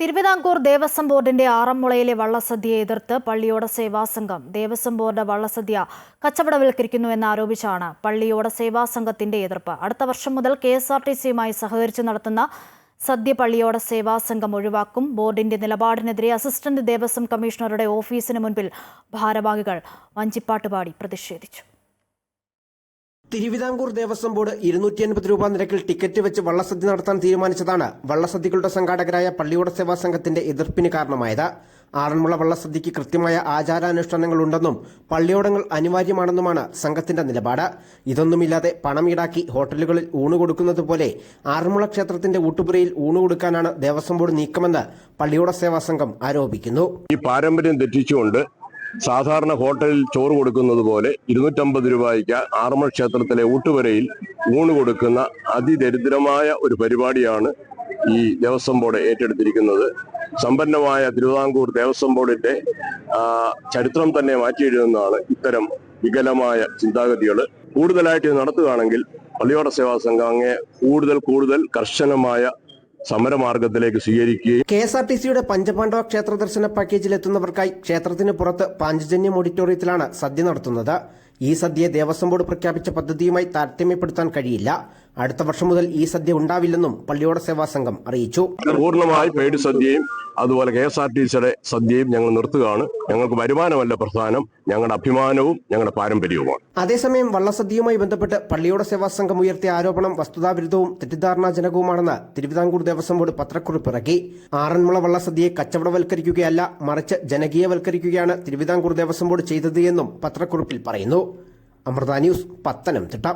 തിരുവിതാംകൂർ ദേവസ്വം ബോർഡിന്റെ ആറന്മുളയിലെ വള്ളസദ്യയെ എതിർത്ത് പള്ളിയോട സേവാസംഘം ദേവസ്വം ബോർഡ് വള്ളസദ്യ കച്ചവടവൽക്കരിക്കുന്നുവെന്ന് ആരോപിച്ചാണ് പള്ളിയോട സേവാസംഘത്തിന്റെ എതിർപ്പ്. അടുത്ത വർഷം മുതൽ കെ എസ് ആർ ടി സിയുമായി സഹകരിച്ച് നടത്തുന്ന സദ്യ പള്ളിയോട സേവാസംഘം ഒഴിവാക്കും. ബോർഡിന്റെ നിലപാടിനെതിരെ അസിസ്റ്റന്റ് ദേവസ്വം കമ്മീഷണറുടെ ഓഫീസിന് മുൻപിൽ ഭാരവാഹികൾ വഞ്ചിപ്പാട്ടുപാടി പ്രതിഷേധിച്ചു. തിരുവിതാംകൂർ ദേവസ്വം ബോർഡ് ഇരുന്നൂറ്റി അൻപത് രൂപ നിരക്കിൽ ടിക്കറ്റ് വെച്ച് വള്ളസദ്യ നടത്താൻ തീരുമാനിച്ചതാണ് വള്ളസദ്യകളുടെ സംഘാടകരായ പള്ളിയോട സേവാ സംഘത്തിന്റെ എതിർപ്പിന് കാരണമായത്. ആറന്മുള വള്ളസദ്യയ്ക്ക് കൃത്യമായ ആചാരാനുഷ്ഠാനങ്ങളുണ്ടെന്നും പള്ളിയോടങ്ങൾ അനിവാര്യമാണെന്നുമാണ് സംഘത്തിന്റെ നിലപാട്. ഇതൊന്നുമില്ലാതെ പണം ഈടാക്കി ഹോട്ടലുകളിൽ ഊണ് കൊടുക്കുന്നത് പോലെ ആറന്മുള ക്ഷേത്രത്തിന്റെ ഊട്ടുപുരയിൽ ഊണ് കൊടുക്കാനാണ് ദേവസ്വം ബോർഡ് നീക്കമെന്ന് പള്ളിയോട സേവാ സംഘം ആരോപിക്കുന്നു. ഈ പാരമ്പര്യം തെറ്റിച്ചുകൊണ്ട് സാധാരണ ഹോട്ടലിൽ ചോറ് കൊടുക്കുന്നത് പോലെ ഇരുന്നൂറ്റമ്പത് രൂപയ്ക്ക് ആറന്മുള ക്ഷേത്രത്തിലെ ഊട്ടുവരയിൽ ഊണ് കൊടുക്കുന്ന അതിദരിദ്രമായ ഒരു പരിപാടിയാണ് ഈ ദേവസ്വം ബോർഡ് ഏറ്റെടുത്തിരിക്കുന്നത്. സമ്പന്നമായ തിരുവിതാംകൂർ ദേവസ്വം ബോർഡിന്റെ ചരിത്രം തന്നെ മാറ്റിയെഴുതുന്നതാണ് ഇത്തരം വികലമായ ചിന്താഗതികൾ. കൂടുതലായിട്ട് നടത്തുകയാണെങ്കിൽ പള്ളിയോട സേവാ സംഘം അങ്ങേ കൂടുതൽ കൂടുതൽ കർശനമായ സമരമാർഗത്തിലേക്ക് സ്വീകരിക്കുകയും കെ എസ് ആർ ടി സിയുടെ പഞ്ചപാണ്ഡവ ക്ഷേത്ര ദർശന പാക്കേജിൽ എത്തുന്നവർക്കായി ക്ഷേത്രത്തിന് പുറത്ത് പാഞ്ചജന്യം ഓഡിറ്റോറിയത്തിലാണ് സദ്യ നടത്തുന്നത്. ഈ സദ്യയെ ദേവസ്വം ബോർഡ് പ്രഖ്യാപിച്ച പദ്ധതിയുമായി താരതമ്യപ്പെടുത്താൻ കഴിയില്ല. അടുത്ത വർഷം മുതൽ ഈ സദ്യ ഉണ്ടാവില്ലെന്നും പള്ളിയോട സേവാ സംഘം അറിയിച്ചു. പൂർണമായി പെയ്ഡ് സദ്യയും അതുപോലെ കെ എസ് ആർ ടി സിയുടെ സദ്യയും ഞങ്ങൾ നിർത്തുകയാണ്. ഞങ്ങൾക്ക് വരുമാനമല്ല പ്രധാനം ഞങ്ങളുടെ അഭിമാനവും ഞങ്ങളുടെ പാരമ്പര്യവുമാണ്. അതേസമയം വള്ളസദ്യയുമായി ബന്ധപ്പെട്ട് പള്ളിയോട സേവാ സംഘം ഉയർത്തിയ ആരോപണം വസ്തുതാവിരുദ്ധവും തെറ്റിദ്ധാരണാജനകവുമാണെന്ന് തിരുവിതാംകൂർ ദേവസ്വം ബോർഡ് പത്രക്കുറിപ്പ് ഇറക്കി. ആറന്മുള വള്ളസദ്യയെ കച്ചവടവൽക്കരിക്കുകയല്ല മറിച്ച് ജനകീയവൽക്കരിക്കുകയാണ് തിരുവിതാംകൂർ ദേവസ്വം ബോർഡ് ചെയ്തത് എന്നും പത്രക്കുറിപ്പിൽ പറയുന്നു. അമൃത ന്യൂസ് പത്തനംതിട്ട.